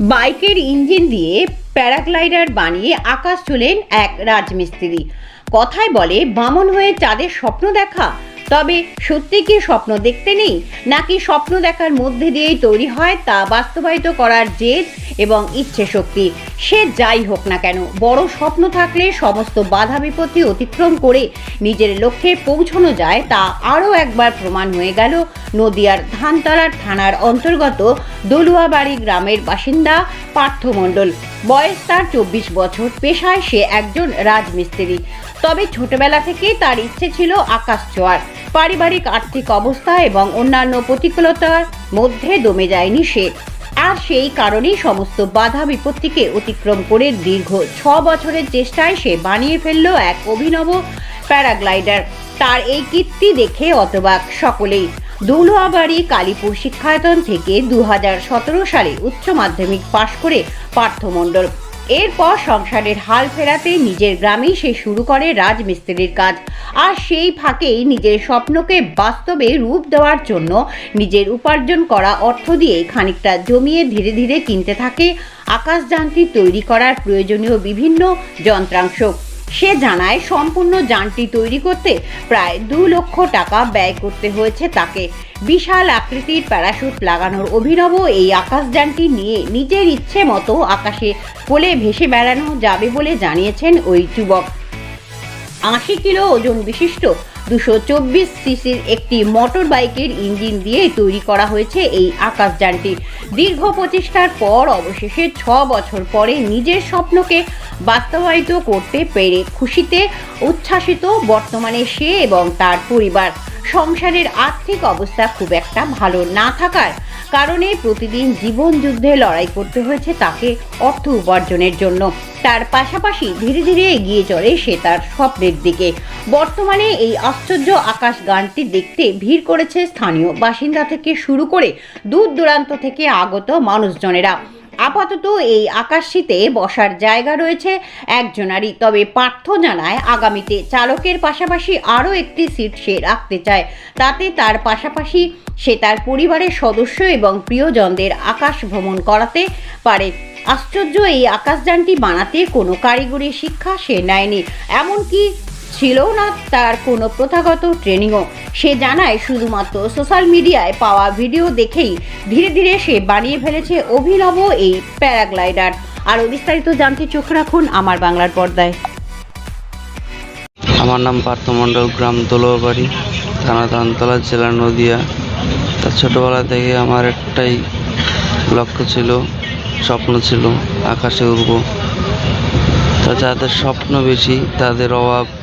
বাইকের ইঞ্জিন দিয়ে প্যারাগ্লাইডার বানিয়ে আকাশ চলেন এক রাজমিস্ত্রি। কথায় বলে, বামন হয়ে চাঁদের স্বপ্ন দেখা তবে সত্যি কি স্বপ্ন দেখতে নেই? নাকি স্বপ্ন দেখার মধ্যে দিয়েই তৈরি হয় তা বাস্তবায়িত করার জেদ এবং ইচ্ছে শক্তি? সে যাই হোক না কেন, বড় স্বপ্ন থাকলে সমস্ত বাধা বিপত্তি অতিক্রম করে নিজের লক্ষ্যে পৌঁছানো যায় তা আরও একবার প্রমাণ হয়ে গেল নদিয়ার ধানতলার থানার অন্তর্গত দলুয়াবাড়ি গ্রামের বাসিন্দা পার্থ মণ্ডল। বয়স তার চব্বিশ বছর, পেশায় সে একজন রাজমিস্ত্রি। তবে ছোটবেলা থেকে তার ইচ্ছে ছিল আকাশ ছোঁয়ার। পারিবারিক আর্থিক অবস্থা এবং অন্যান্য প্রতিকূলতার মধ্যে দমে যায়নি সে। আর সেই কারণেই সমস্ত বাধা বিপত্তিকে অতিক্রম করে দীর্ঘ ছ বছরের চেষ্টায় সে বানিয়ে ফেলল এক অভিনব প্যারাগ্লাইডার। তার এই কীর্তি দেখে অতবাক সকলেই। দৌলুয়াবাড়ি কালীপুর শিক্ষায়তন থেকে দু হাজার সতেরো সালে উচ্চ মাধ্যমিক পাশ করে পার্থমণ্ডল। এরপর সংসারের হাল ফেরাতে নিজের গ্রামেই সে শুরু করে রাজমিস্ত্রির কাজ। আর সেই ফাঁকেই নিজের স্বপ্নকে বাস্তবে রূপ দেওয়ার জন্য নিজের উপার্জন করা অর্থ দিয়ে খানিকটা জমিয়ে ধীরে ধীরে কিনতে থাকে। আকাশযানটি তৈরি করার প্রয়োজনীয় বিভিন্ন যন্ত্রাংশ। সে জানায়, সম্পূর্ণ যানটি তৈরি করতে প্রায় দু লক্ষ টাকা ব্যয় করতে হয়েছে তাকে। বিশাল আকৃতির প্যারাশুট লাগানোর অভিনব এই আকাশযানটি নিয়ে নিজের ইচ্ছে মতো আকাশে কোলে ভেসে বেড়ানো যাবে বলে জানিয়েছেন ওই যুবক। আশি কিলো ওজন বিশিষ্ট দুশো চব্বিশ সিসির একটি মোটর বাইকের ইঞ্জিন দিয়ে তৈরি করা হয়েছে এই আকাশযানটি। দীর্ঘ প্রচেষ্টার পর অবশেষে ছ বছর পরে নিজের স্বপ্নকে বাস্তবায়িত করতে পেরে খুশিতে, উচ্ছ্বাসিত বর্তমানে সে এবং তার পরিবার। সংসারের আর্থিক অবস্থা খুব একটা ভালো না থাকার কারণে প্রতিদিন জীবন যুদ্ধে লড়াই করতে হয়েছে তাকে অর্থ উপার্জনের জন্য। তার পাশাপাশি ধীরে ধীরে এগিয়ে চলে সে তার স্বপ্নের দিকে। বর্তমানে এই আশ্চর্য আকাশ গানটি দেখতে ভিড় করেছে স্থানীয় বাসিন্দা থেকে শুরু করে দূর দূরান্ত থেকে আগত মানুষজনেরা। আপাতত এই আকাশশীতে বসার জায়গা রয়েছে একজনারই, তবে পার্থ জানায় আগামীতে চালকের পাশাপাশি আরও একটি সিট সে রাখতে চায়। তাতে তার পাশাপাশি সে তার পরিবারের সদস্য এবং প্রিয়জনদের আকাশ ভ্রমণ করাতে পারে। আশ্চর্য এই আকাশযানটি বানাতে কোনো কারিগরি শিক্ষা সে নেয়নি, এমনকি ছিল না তার কোনো প্রথাগত ট্রেনিংও। সে জানায়, শুধুমাত্র সোশ্যাল মিডিয়ায় পাওয়া ভিডিও দেখেই ধীরে ধীরে সে বানিয়ে ফেলেছে অভিনব এই প্যারাগ্লাইডার। আরও বিস্তারিত জানতে চোখ রাখুন আমার বাংলার পর্দায়। আমার নাম পার্থ মণ্ডল, গ্রাম দোলোবাড়ি, থানা ধানতলা জেলা নদিয়া। তা ছোটোবেলা থেকে আমার একটাই লক্ষ্য ছিল, স্বপ্ন ছিল আকাশে উড়বো। তা যাদের স্বপ্ন বেশি, তাদের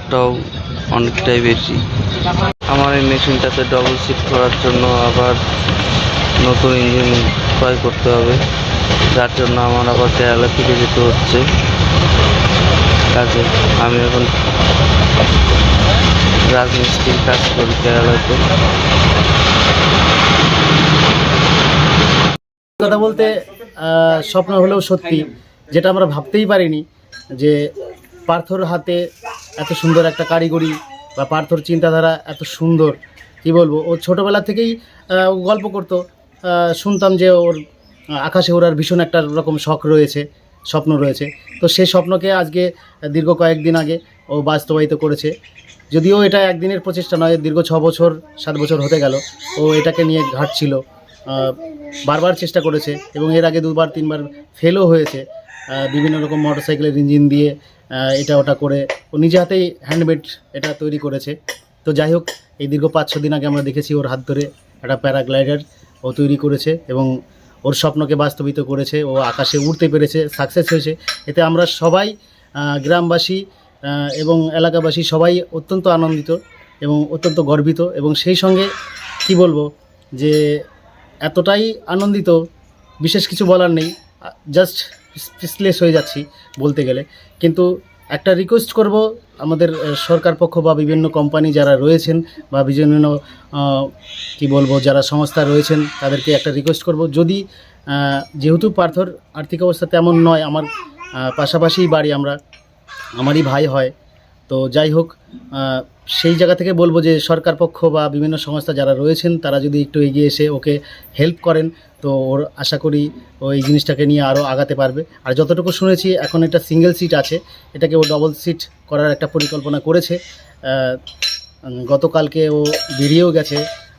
অভাবটাও অনেকটাই বেশি। আমার এই মেশিনটাতে ডবল শিফট করার জন্য আবার নতুন ইঞ্জিন ক্রয় করতে হবে। যার জন্য আমার আবার কেরালা ফিরে যেতে হচ্ছে। কাজে আমি এখন রাজমিস্ত্রির কাজ করি কেরালাতে কথা বলতে স্বপ্ন হলেও সত্যি, যেটা আমরা ভাবতেই পারিনি যে পার্থর হাতে এত সুন্দর একটা কারিগরি বা পার্থর চিন্তাধারা এত সুন্দর। কি বলব? ও ছোটোবেলা থেকেই গল্প করতো। শুনতাম যে ওর আকাশে ওড়ার ভীষণ একটা রকম শখ রয়েছে, স্বপ্ন রয়েছে। তো সেই স্বপ্নকে আজকে দীর্ঘ কয়েকদিন আগে ও বাস্তবায়িত করেছে। যদিও এটা একদিনের প্রচেষ্টা নয়, দীর্ঘ ছ বছর, সাত বছর হতে গেল। ও এটাকে নিয়ে ঘাটছিল। বারবার চেষ্টা করেছে এবং এর আগে দুবার, তিনবার ফেলও হয়েছে। বিভিন্ন রকম মোটরসাইকেলের ইঞ্জিন দিয়ে এটা ওটা করে। ও নিজে হাতেই হ্যান্ডমেড এটা তৈরি করেছে। তো যাই হোক, এই দীর্ঘ পাঁচ ছ দিন আগে আমরা দেখেছি ওর হাত ধরে একটা প্যারাগ্লাইডার ও তৈরি করেছে এবং ওর স্বপ্নকে বাস্তবিত করেছে। ও আকাশে উড়তে পেরেছে সাকসেস হয়েছে। এতে আমরা সবাই গ্রামবাসী এবং এলাকাবাসী সবাই অত্যন্ত আনন্দিত এবং অত্যন্ত গর্বিত। এবং সেই সঙ্গে কি বলব যে এতটাই আনন্দিত বিশেষ কিছু বলার নেই জাস্ট স্পিচলেস হয়ে যাচ্ছি বলতে গেলে। কিন্তু একটা রিকোয়েস্ট করব আমাদের সরকার পক্ষ বা বিভিন্ন কোম্পানি যারা রয়েছেন বা বিভিন্ন কি বলব যারা সংস্থা রয়েছেন তাদেরকে একটা রিকোয়েস্ট করব। যদি যেহেতু পার্থর আর্থিক অবস্থা তেমন নয় আমার আহ, পাশাপাশিই বাড়ি আমরা আমারই ভাই হয় তো যাই হোক সেই জায়গা থেকে বলব যে সরকার পক্ষ বা বিভিন্ন সংস্থা যারা রয়েছেন, তারা যদি একটু এগিয়ে এসে ওকে হেল্প করেন, তো ওর আশা করি ওই জিনিসটাকে নিয়ে আরও আগাতে পারবে। আর যতটুকু শুনেছি, এখন একটা সিঙ্গেল সিট আছে, এটাকে ও ডবল সিট করার একটা পরিকল্পনা করেছে। গতকালকে ও বেরিয়েও গেছে,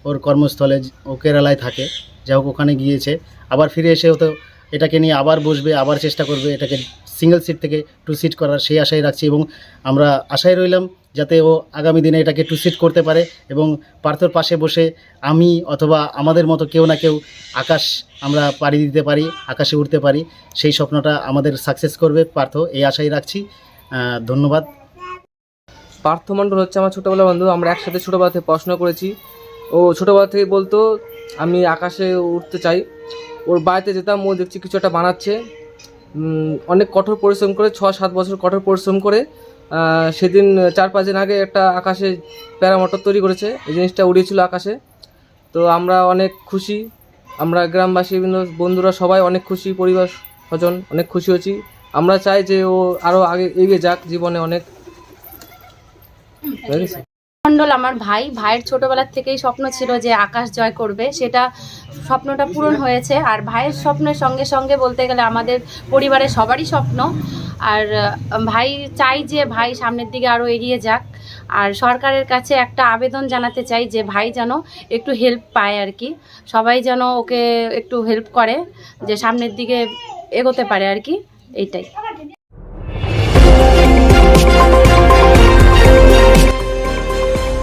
ওর কর্মস্থলে, ও কেরালায় থাকে, যাই হোক ওখানে গিয়েছে, আবার ফিরে এসে ও তো এটাকে নিয়ে আবার বসবে, আবার চেষ্টা করবে, এটাকে সিঙ্গেল সিট থেকে টু সিট করার সেই আশাই রাখছি এবং আমরা আশায় রইলাম যাতে ও আগামী দিনে এটাকে টু সিট করতে পারে এবং পার্থর পাশে বসে আমি অথবা আমাদের মতো কেউ না কেউ আকাশ আমরা পাড়ি দিতে পারি, আকাশে উঠতে পারি, সেই স্বপ্নটা আমাদের সাকসেস করবে পার্থ, এই আশাই রাখছি। ধন্যবাদ। পার্থ মণ্ডল হচ্ছে আমার ছোটোবেলার বন্ধু, আমরা একসাথে ছোটোবেলা থেকে পড়াশোনা করেছি। ও ছোটোবেলা থেকে বলতো, আমি আকাশে উঠতে চাই। ওর বাড়িতে যেতাম, ও দেখছি কিছু একটা বানাচ্ছে। অনেক কঠোর পরিশ্রম করে, ছ সাত বছর কঠোর পরিশ্রম করে সেদিন চার পাঁচ দিন আগে একটা আকাশে প্যারামোটর তৈরি করেছে। এই জিনিসটা উড়িয়েছিল আকাশে। তো আমরা অনেক খুশি। আমরা গ্রামবাসী, বিভিন্ন বন্ধুরা সবাই অনেক খুশি, পরিবার স্বজন অনেক খুশি হয়েছি। আমরা চাই যে ও আরও আগে এগিয়ে যাক জীবনে অনেক? মণ্ডল আমার ভাই। ভাইয়ের ছোটবেলার থেকেই স্বপ্ন ছিল যে আকাশ জয় করবে। সেটা স্বপ্নটা পূরণ হয়েছে। আর ভাইয়ের স্বপ্নের সঙ্গে সঙ্গে বলতে গেলে আমাদের পরিবারের সবারই স্বপ্ন। আর ভাই চাই যে ভাই সামনের দিকে আরও এগিয়ে যাক। আর সরকারের কাছে একটা আবেদন জানাতে চাই যে ভাই যেন একটু হেল্প পায় আর কি। সবাই যেন ওকে একটু হেল্প করে, যে সামনের দিকে এগোতে পারে আর কি। এইটাই।